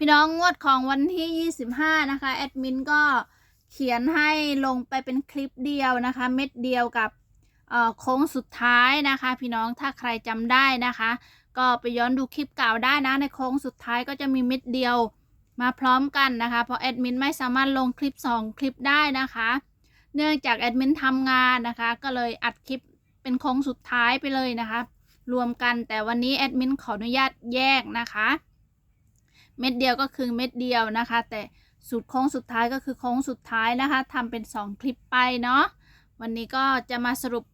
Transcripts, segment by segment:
พี่น้องงวดของวันที่ 25 นะคะ แอดมินก็เขียนให้ลงไปเป็นคลิปเดียวนะคะ เม็ดเดียวกับโค้งสุดท้ายนะคะ พี่น้องถ้าใครจำได้นะคะ ก็ไปย้อนดูคลิปเก่าได้นะในโค้งสุดท้ายก็จะมีเม็ดเดียวมาพร้อมกันนะคะ เพราะแอดมินไม่สามารถลงคลิป 2 คลิปได้นะคะ เนื่องจากแอดมินทำงานนะคะ ก็เลยอัดคลิปเป็นโค้งสุดท้ายไปเลยนะคะ รวมกันแต่วันนี้แอดมินขออนุญาตแยกนะคะ เม็ดเดียวก็คือเม็ดเดียวนะคะ แต่สุดโค้งสุดท้ายก็คือโค้งสุดท้ายนะคะทำเป็น 2 คลิปไปเนาะวันนี้ก็จะมาสรุป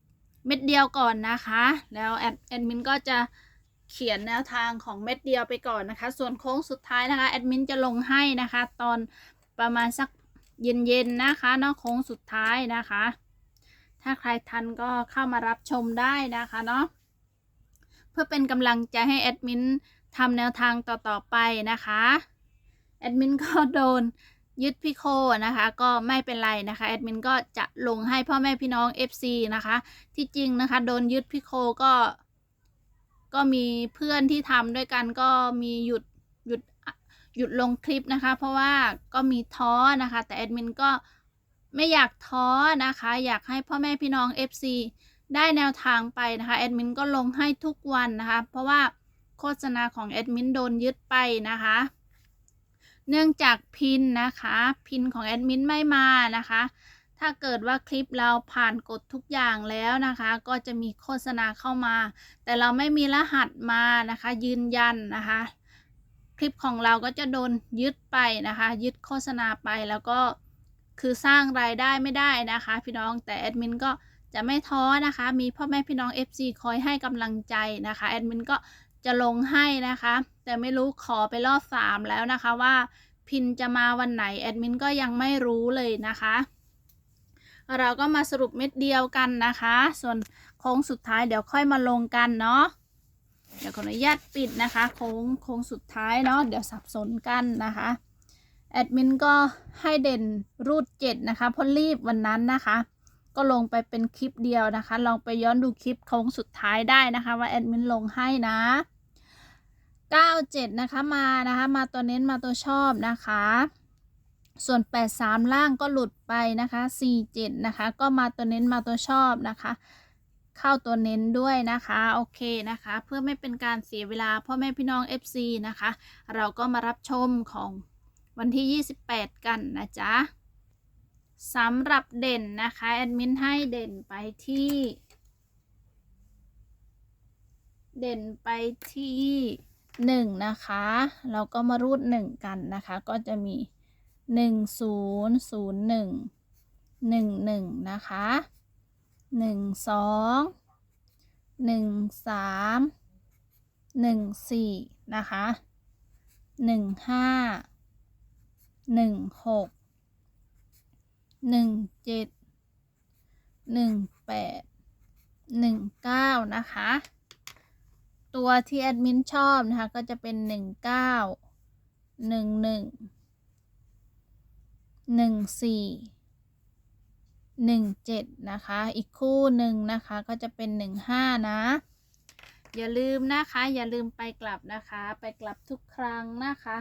เม็ดเดียวก่อนนะคะ แล้วแอดแอดมินก็จะเขียนแนวทางของเม็ดเดียวไปก่อนนะคะ ส่วนโค้งสุดท้ายนะคะแอดมินจะลงให้นะคะ ตอนประมาณสักเย็นๆนะคะเนาะโค้งสุดท้ายนะคะ ถ้าใครทันก็เข้ามารับชมได้นะคะเนาะเพื่อเป็นกำลังใจให้แอดมิน ทำแนวทางต่อๆไปนะคะแอดมินก็โดนยึดพี่โคนะคะก็ไม่เป็นไรนะคะแอดมินก็จะลงให้พ่อแม่พี่น้อง FC นะคะที่จริงนะคะโดนยึดพี่โคก็ ก็มีเพื่อนที่ทำด้วยกันก็มีหยุดหยุดหยุดลงคลิปนะคะ เพราะว่าก็มีท้อนะคะ แต่แอดมินก็ไม่อยากท้อนะคะ อยากให้พ่อแม่พี่น้อง FC ได้แนวทางไปนะคะแอดมินก็ลงให้ทุกวันนะคะ เพราะว่า โฆษณาของแอดมินโดนยึดไปนะคะ เนื่องจากพินนะคะ พินของแอดมินไม่มานะคะ ถ้าเกิดว่าคลิปเราผ่านกฎทุกอย่างแล้วนะคะ ก็จะมีโฆษณาเข้ามา แต่เราไม่มีรหัสมานะคะ ยืนยันนะคะ คลิปของเราก็จะโดนยึดไปนะคะ ยึดโฆษณาไปแล้วก็คือสร้างรายได้ไม่ได้นะคะ พี่น้องแต่แอดมินก็จะไม่ท้อนะคะ มีพ่อแม่พี่น้อง FC คอยให้กำลังใจนะคะ แอดมินก็ จะลงให้นะคะ แต่ไม่รู้ขอไปรอบสามแล้วนะคะว่าพินจะมาวันไหนแอดมินก็ยังไม่รู้เลยนะคะเราก็มาสรุปเม็ดเดียวกันนะคะ ส่วนโค้งสุดท้ายเดี๋ยวค่อยมาลงกันเนาะ เดี๋ยวขออนุญาตปิดนะคะ โค้งโค้งสุดท้ายเนาะ เดี๋ยวสับสนกันนะคะ แอดมินก็ให้เด่นรูดเจ็ดนะคะเพราะรีบวันนั้นนะคะ ก็ลงไปเป็นคลิปเดียวนะคะ ลองไปย้อนดูคลิปโค้งสุดท้ายได้นะคะ ว่าแอดมินลงให้นะ 97 นะคะมานะคะมาตัวเน้นมาตัวชอบนะคะ ส่วน 83 ล่างก็หลุดไปนะคะ 47 นะคะ ก็มาตัวเน้นมาตัวชอบนะคะ เข้าตัวเน้นด้วยนะคะโอเคนะคะ เพื่อไม่เป็นการเสียเวลาพ่อแม่พี่น้อง FC นะคะ เราก็มารับชมของวันที่ 28 กันนะจ๊ะสำหรับเด่นนะคะแอดมินให้เด่นไปที่ เด่นไปที่ หนึ่งนะคะ เราก็มารูดหนึ่งกันนะคะ ก็จะมีหนึ่งศูนย์ศูนย์หนึ่งหนึ่งหนึ่งนะคะหนึ่งสองหนึ่งสามหนึ่งสี่นะคะหนึ่งห้าหนึ่งหกหนึ่งเจ็ดหนึ่งแปดหนึ่งเก้านะคะ ตัวที่แอดมินชอบนะคะ ก็จะเป็นหนึ่งเก้าหนึ่งหนึ่งหนึ่งสี่หนึ่งเจ็ดนะคะ อีกคู่หนึ่งนะคะก็จะเป็นหนึ่งห้านะ อย่าลืมนะคะอย่าลืมไปกลับนะคะ ไปกลับทุกครั้งนะคะ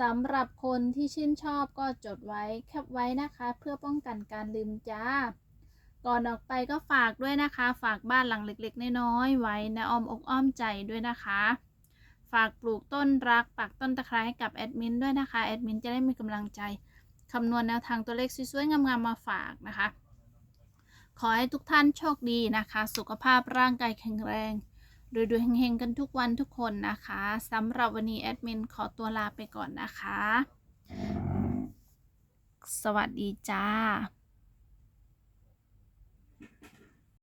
สำหรับคนที่ชื่นชอบก็จดไว้แคปไว้นะคะ เพื่อป้องกันการลืมจ้า ก่อนออกไปก็ฝากด้วยนะคะ ฝากบ้านหลังเล็กๆ น้อยๆไว้ในอ้อมอกอ้อมใจด้วยนะคะ ฝากปลูกต้นรักปักต้นตะไคร้ให้กับแอดมินด้วยนะคะ แอดมินจะได้มีกำลังใจคำนวณแนวทางตัวเลขสวยๆงามๆมาฝากนะคะ ขอให้ทุกท่านโชคดีนะคะ สุขภาพร่างกายแข็งแรงรวยๆเฮงๆกันทุกวันทุกคนนะคะสำหรับวันนี้แอดมินขอตัวลาไปก่อนนะคะ สวัสดีจ้า